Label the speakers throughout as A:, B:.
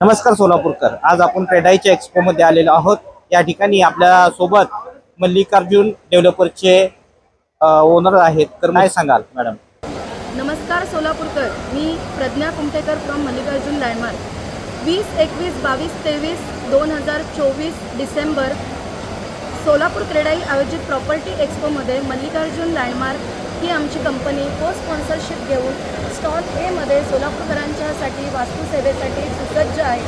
A: नमस्कार सोलापूरकर. आज आपण क्रेडाईच्या एक्सपोमध्ये आलेलो आहोत. या ठिकाणी आपल्यासोबत मल्लिकार्जुन डेव्हलपरचे ओनर आहेत. तर काय सांगाल मॅडम?
B: नमस्कार सोलापूरकर. मी प्रज्ञा कुमटेकर फ्रॉम मल्लिकार्जुन लँडमार्क वीस एकवीस बावीस तेवीस दोन हजार चोवीस डिसेंबर सोलापूर क्रेडाई आयोजित प्रॉपर्टी एक्सपोमध्ये मल्लिकार्जुन लँडमार्क ही आमची कंपनी को स्पॉन्सरशिप घेऊन स्टॉल एमध्ये सोलापूरकरांच्यासाठी वास्तुसेवेसाठी सुसज्ज आहे.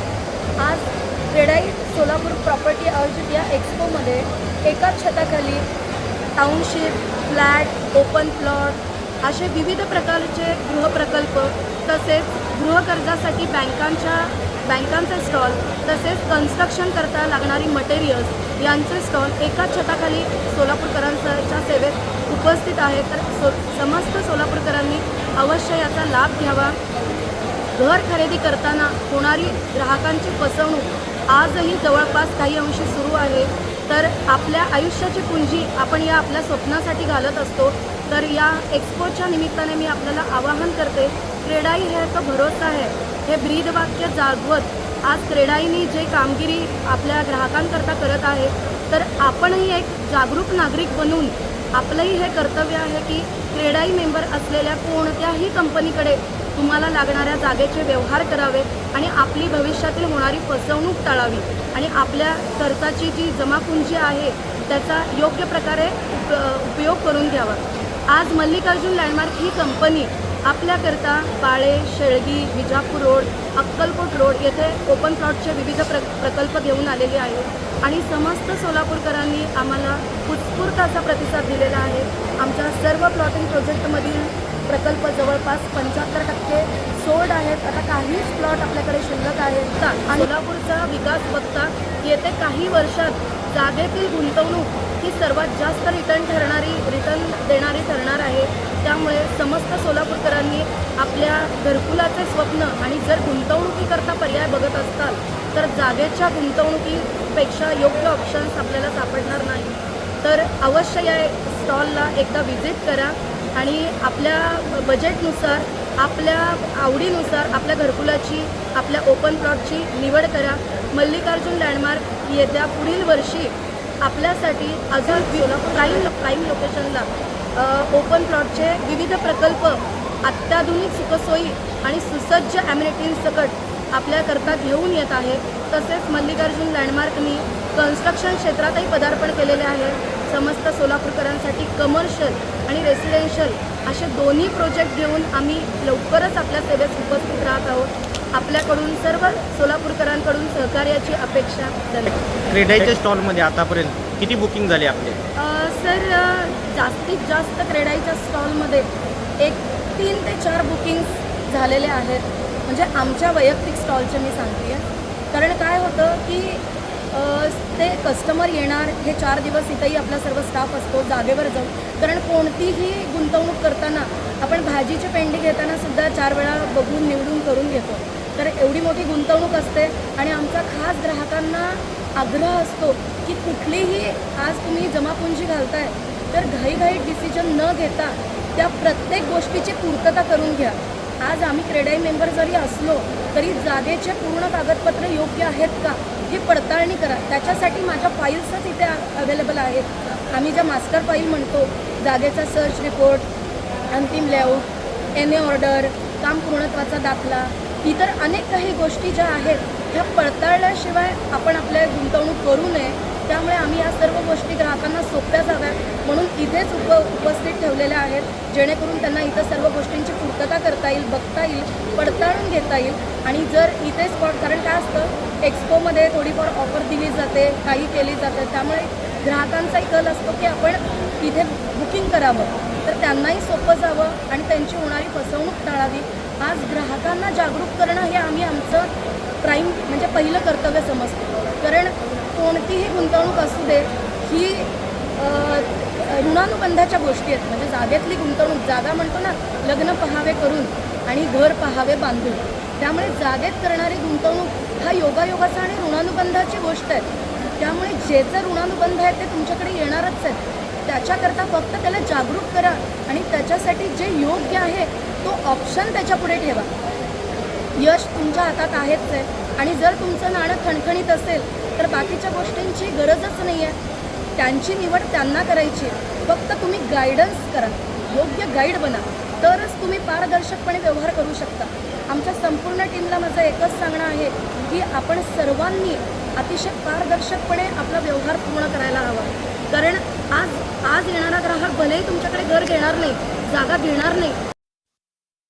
B: आज क्रेडाई सोलापूर प्रॉपर्टी आयोजित या एक्सपोमध्ये एकाच छताखाली टाउनशिप फ्लॅट ओपन प्लॉट असे विविध प्रकारचे गृहप्रकल्प तसेच गृहकर्जासाठी बँकांच्या बँकांचे स्टॉल तसेच कन्स्ट्रक्शन करता लागणारी मटेरियल्स यांचे स्टॉल एकाच छताखाली सोलापूरकरांच्या सेवेत उपस्थित आहेत. तर सो समस्त सोलापूरकरांनी अवश्य याचा लाभ घ्यावा. घर खरेदी करताना होणारी ग्राहकांची फसवणूक आजही जवळपास काही अंशी सुरू आहे. तर आपल्या आयुष्याची पुंजी आपण या आपल्या स्वप्नासाठी घालत असतो. तर या एक्सपोच्या निमित्ताने मी आपल्याला आवाहन करते क्रेडाई हे तो भरोसा आहे हे ब्रीदवाक्य जागवत आज क्रेडाईनी जे कामगिरी आपल्या ग्राहकांकरता करत आहे तर आपणही एक जागरूक नागरिक बनून आपलंही हे कर्तव्य आहे की क्रेडाई मेंबर असलेल्या कोणत्याही कंपनीकडे तुम्हाला लागणाऱ्या जागेचे व्यवहार करावे आणि आपली भविष्यातील होणारी फसवणूक टाळावी. आणि आपल्या खर्चाची जी जमापुंजी आहे त्याचा योग्य प्रकारे उप उपयोग करून घ्यावा. आज मल्लिकार्जुन लँडमार्क ही कंपनी आपल्याकरता बाळे शेळगी विजापूर रोड अक्कलकोट रोड येथे ओपन प्लॉटचे विविध प्र प्रकल्प घेऊन आलेले आहे आणि समस्त सोलापूरकरांनी आम्हाला उत्स्फूर्त असा प्रतिसाद दिलेला आहे. आमच्या सर्व प्लॉटिंग प्रोजेक्टमधील प्रकल्प जवळपास पंच्याहत्तर टक्के सोल्ड आहेत. आता काहीच प्लॉट आपल्याकडे शिल्लक आहेत आणि सोलापूरचा विकास बघता येते काही वर्षात जागेतील गुंतवणूक ही सर्वात जास्त रिटर्न ठरणारी रिटर्न देणारी ठरणार आहे. त्यामुळे समस्त सोलापूरकरांनी आपल्या घरकुलाचे स्वप्न आणि जर गुंतवणुकीकरता पर्याय बघत असताल तर जागेच्या गुंतवणुकीपेक्षा योग्य ऑप्शन्स आपल्याला सापडणार नाही. तर अवश्य या स्टॉलला एकदा व्हिजिट करा आणि आपल्या बजेटनुसार आपल्या आवडीनुसार आपल्या घरकुलाची आपल्या ओपन प्लॉटची निवड करा. मल्लिकार्जुन लँडमार्क येत्या पुढील वर्षी आपल्यासाठी अजून प्राईम प्राईम लोकेशनला ओपन प्लॉटचे विविध प्रकल्प अत्याधुनिक सुखसोयी आणि सुसज्ज ॲम्युनिटींसकट आपल्याकरता घेऊन येत आहे. तसेच मल्लिकार्जुन लँडमार्कनी कन्स्ट्रक्शन क्षेत्रातही पदार्पण केलेले आहे. समस्त सोलापूरकरांसाठी कमर्शियल आणि रेसिडेन्शियल असे दोन्ही प्रोजेक्ट घेऊन आम्ही लवकरच आपल्या सेवेत उपस्थित राहत आहोत. आपल्याकडून सर्व सोलापूरकरांकडून सहकार्याची अपेक्षा. धन्यवाद.
A: क्रेडाईच्या स्टॉलमध्ये आतापर्यंत किती बुकिंग झाली आपले?
B: सर जास्तीत जास्त क्रेडाईच्या स्टॉलमध्ये एक तीन ते चार बुकिंग्स झालेले आहेत. म्हणजे आमच्या वैयक्तिक स्टॉलचे मी सांगते कारण काय होतं की ते कस्टमर येणार हे चार दिवस इथंही आपला सर्व स्टाफ असतो जागेवर जाऊन. कारण कोणतीही गुंतवणूक करताना आपण भाजीची पेंडी घेताना सुद्धा चार वेळा बघून निवडून करून घेतो. तर एवढी मोठी गुंतवणूक असते आणि आमचा खास ग्राहकांना आग्रह असतो की कुठलीही आज तुम्ही जमापुंजी घालताय तर घाईघाईत डिसिजन न घेता त्या प्रत्येक गोष्टीची पूर्तता करून घ्या. आज आम्ही क्रेडाई मेंबर जरी असलो तरी जागेचे पूर्ण कागदपत्र योग्य आहेत का ही पडताळणी करा. त्याच्यासाठी माझ्या फाईल्सच इथे अवेलेबल आहेत. आम्ही ज्या मास्टर फाईल म्हणतो जागेचा सर्च रिपोर्ट अंतिम लेआउट एन ए ऑर्डर काम पूर्णत्वाचा दाखला इतर अनेक काही गोष्टी ज्या आहेत ह्या पडताळल्याशिवाय आपण आपल्या गुंतवणूक करू नये. त्यामुळे आम्ही या सर्व गोष्टी ग्राहकांना सोप्या जाव्यात. म्हणून इथेच उप उपस्थित ठेवलेल्या आहेत जेणेकरून त्यांना इथं सर्व गोष्टींची पूर्तता करता येईल बघता येईल पडताळून घेता येईल. आणि जर इथे स्पॉट कारण काय असतं एक्सपोमध्ये थोडीफार ऑफर दिली जाते काही केली जाते त्यामुळे ग्राहकांचाही कल असतो की आपण इथे बुकिंग करावं. तर त्यांनाही सोपं जावं आणि त्यांची होणारी फसवणूक टाळावी. आज ग्राहकांना जागरूक करणं हे आम्ही आमचं प्राईम म्हणजे पहिलं कर्तव्य समजतो. कारण कोणतीही गुंतवणूक असू दे ही ऋणानुबंधाच्या गोष्टी आहेत. म्हणजे जागेतली गुंतवणूक जागा म्हणतो ना लग्न पहावे करून आणि घर पहावे बांधून. त्यामुळे जागेत करणारी गुंतवणूक हा योगायोगाचा आणि ऋणानुबंधाची गोष्ट आहे. त्यामुळे जे जे ऋणानुबंध आहेत ते तुमच्याकडे येणारच आहेत. त्याच्याकरता फक्त त्याला जागरूक करा आणि त्याच्यासाठी जे योग्य आहे तो ऑप्शन त्याच्यापुढे ठेवा. यश तुमच्या हातात आहेच आहे. आणि जर तुमचं नाणं खणखणीत असेल तर बाकीच्या गोष्टींची गरजच नाही आहे त्यांची निवड त्यांना करायची आहे. फक्त तुम्ही गायडन्स करा. योग्य गाईड बना. तरच तुम्ही पारदर्शकपणे व्यवहार करू शकता. आमच्या संपूर्ण टीमला माझं एकच सांगणं आहे की आपण सर्वांनी अतिशय पारदर्शकपणे आपला व्यवहार पूर्ण करायला हवा. कारण आज आज येणारा ग्राहक भलेही तुमच्याकडे घर घेणार नाही जागा घेणार नाही.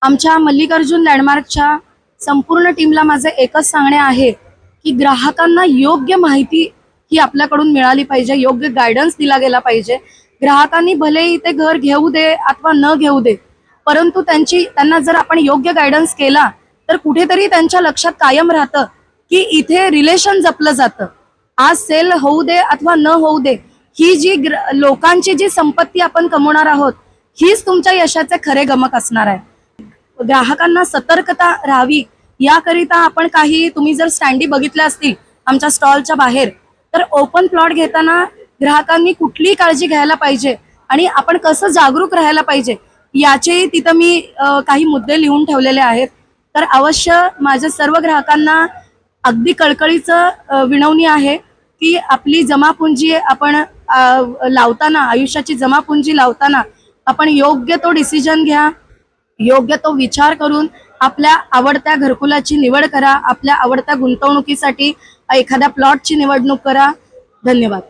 B: आमच्या मल्लिकार्जुन लँडमार्कच्या संपूर्ण टीमला माझं एकच सांगणे आहे की ग्राहकांना योग्य माहिती ही आपल्याकडून मिळाली पाहिजे योग्य गायडन्स दिला गेला पाहिजे. ग्राहकांनी भलेही ते घर घेऊ दे अथवा न घेऊ दे परंतु त्यांची त्यांना जर आपण योग्य गायडन्स केला तर कुठेतरी त्यांच्या लक्षात कायम राहतं की इथे रिलेशन जपलं जातं. आज सेल होऊ दे अथवा न होऊ दे ही जी ग्र- लोकांची जी संपत्ती आपण कमवणार आहोत हीच तुमच्या यशाचे खरे गमक असणार आहे. ग्राहकांना सतर्कता राहावी याकरिता आपण काही तुम्ही जर स्टँडी बघितल्या असतील आमच्या स्टॉलच्या बाहेर तर ओपन प्लॉट घेताना ग्राहकांनी कुठली काळजी घ्यायला पाहिजे आणि आपण कसं जागरूक राहायला पाहिजे याचेही तिथं मी काही मुद्दे लिहून ठेवलेले आहेत. तर अवश्य माझ्या सर्व ग्राहकांना अगदी कळकळीचं विनवणी आहे की आपली जमापुंजी आपण लावताना आयुष्याची जमापुंजी लावताना आपण योग्य तो डिसिजन घ्या योग्य तो विचार करून आपल्या आवडत्या घरकुलाची निवड करा आपल्या आवडत्या गुंतवणुकीसाठी एखाद्या प्लॉटची निवडणूक करा. धन्यवाद.